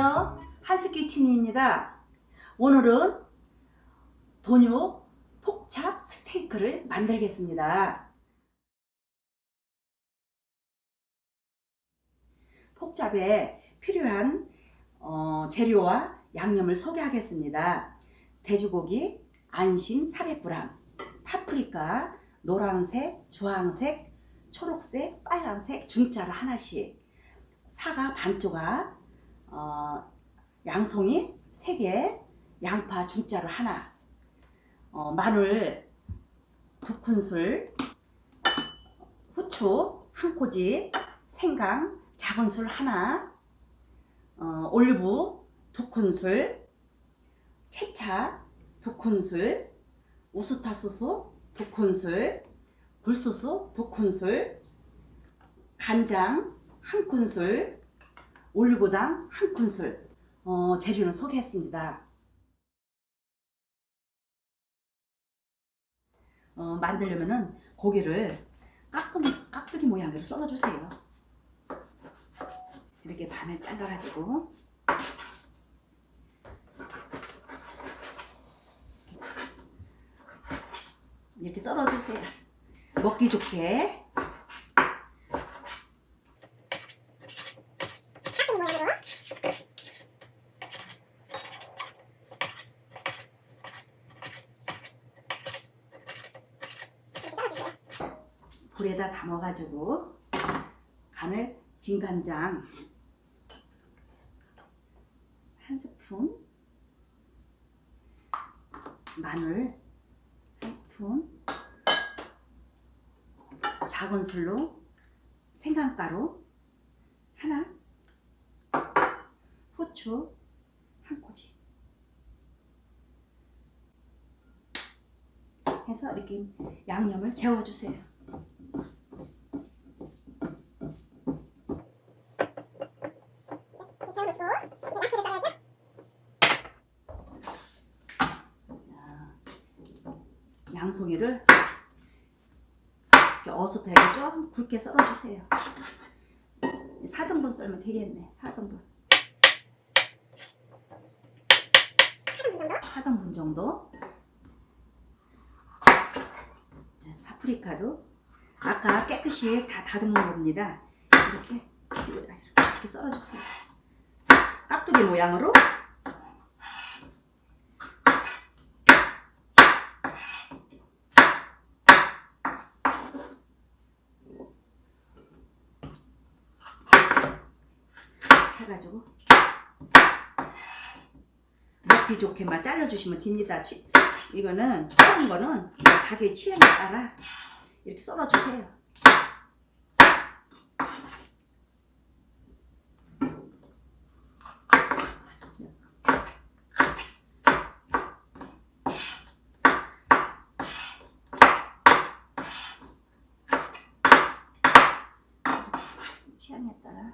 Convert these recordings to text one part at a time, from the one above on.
반갑습니다. 오늘은 돈육 폭찹 스테이크를 만들겠습니다. 폭찹에 필요한 어, 재료와 양념을 소개하겠습니다. 돼지고기 안심 400g, 파프리카 노란색, 주황색, 초록색, 빨간색 중짜를 하나씩, 사과 반 조각, 어, 양송이 3개, 양파 중짜로 하나, 어, 마늘 두 큰술, 후추 한 꼬지, 생강 작은 술 하나, 어, 올리브 두 큰술, 케찹 두 큰술, 우스타 소스 두 큰술, 굴소스 두 큰술, 간장 한 큰술, 올리고당 한 큰술 어, 재료를 소개했습니다. 어, 만들려면은 고기를 깍두기, 깍두기 모양으로 썰어주세요. 이렇게 반을 잘라가지고 이렇게 썰어주세요. 먹기 좋게. 불에다 담아가지고 간을 진간장 한 스푼 마늘 한 스푼 작은 술로 생강가루 하나 후추 한 꼬지 해서 이렇게 양념을 재워주세요. 재우시고 야채를 썰어야죠. 양송이를 이렇게 어슷하게 좀 굵게 썰어주세요. 4등분 썰면 되겠네. 4등분. 4등분 정도. 자, 파프리카도 아까 깨끗이 다 다듬은 겁니다. 이렇게 이렇게 썰어주세요. 깍두기 모양으로 해가지고 먹기 좋게만 잘라주시면 됩니다. 치- 이거는 작은 거는 자기 취향에 따라 이렇게 썰어주세요. 취향에 따라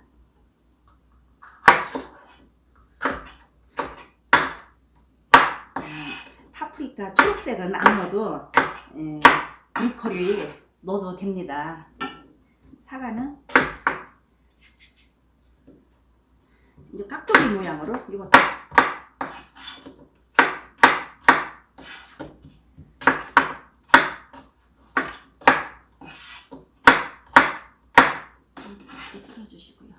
파프리카 초록색은 안 넣어도 에, 브로콜리 넣어도 됩니다. 사과는 이제 깍두기 모양으로 이것도 이렇게 썰어주시고요.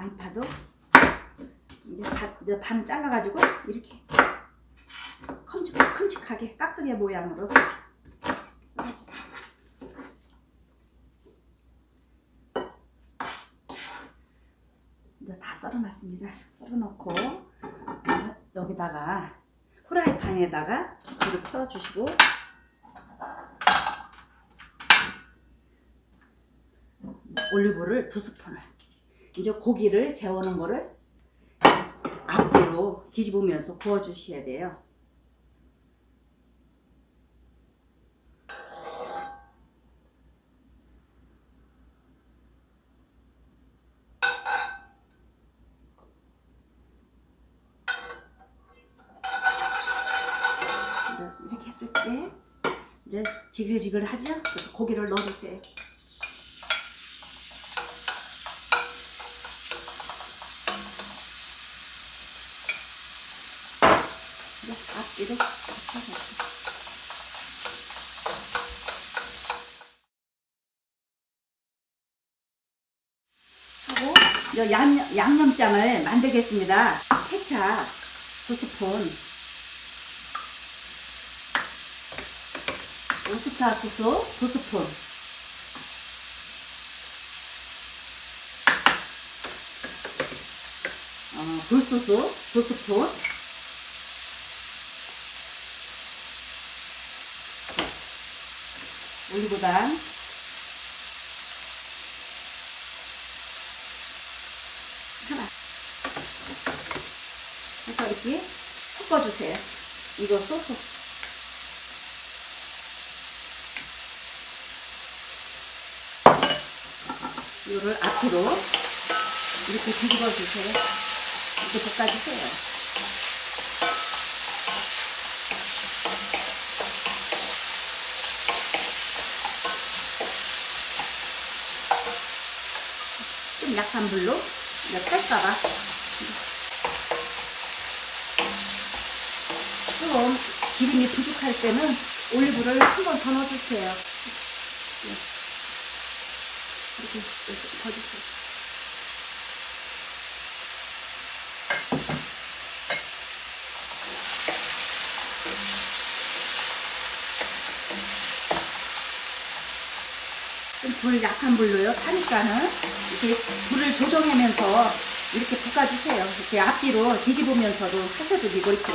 양파도 이제 다, 이제 반 잘라가지고 이렇게 큼직, 큼직하게 깍두기 모양으로 썰어주세요. 이제 다 썰어놨습니다. 썰어놓고 여기다가 후라이팬에다가 불을 펴주시고 올리브를 두 스푼을 이제 고기를 재워놓은 거를 앞으로 뒤집으면서 구워주셔야 돼요. 이렇게 했을 때 이제 지글지글 하죠? 그래서 고기를 넣어주세요. 이렇게 하고. 이제 양념, 양념장을 만들겠습니다. 케찹 두 스푼, 우스타 소스 두 스푼, 어, 굴소스 두 스푼, 올리고당 하나 해서 이렇게 섞어주세요. 이거 소스 이거를 앞으로 이렇게 뒤집어 주세요. 이렇게 볶아주세요. 약한 불로 탈까봐 조금 기름이 부족할 때는 올리브를 한 번 더 넣어주세요. 네. 이렇게 더 주세요. 불 약한 불로요. 타니까는 이렇게 불을 조정하면서 이렇게 볶아주세요. 이렇게 앞뒤로 뒤집으면서도 하셔도 되고 이렇게.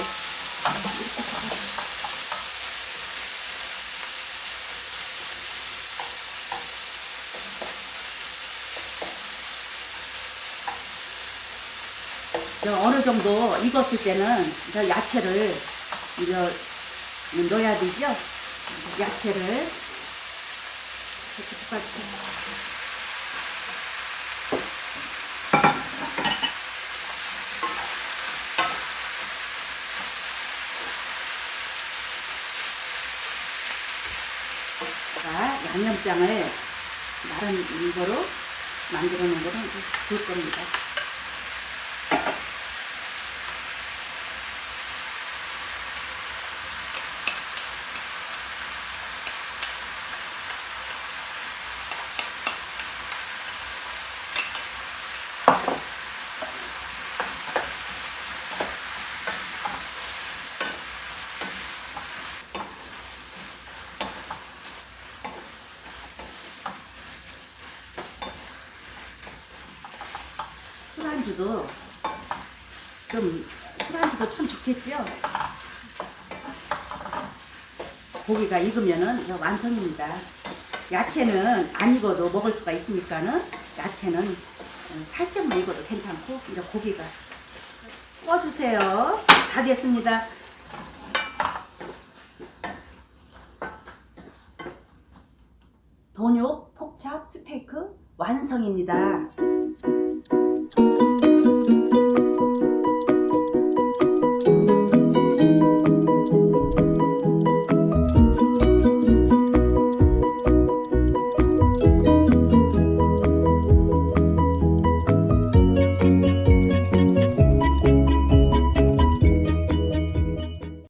이렇게 어느 정도 익었을 때는 야채를 이제 넣어야 되죠. 야채를 이렇게 볶아주세요. 자, 양념장을 마른 이거로 만들어 놓은 이제 볼 겁니다. 술안주도 좀 술안주도 참 좋겠죠. 고기가 익으면은 완성입니다. 야채는 안 익어도 먹을 수가 있으니까는 야채는 어, 살짝만 익어도 괜찮고 이제 고기가 꺼주세요. 다 됐습니다. 돈육 폭찹 스테이크 완성입니다.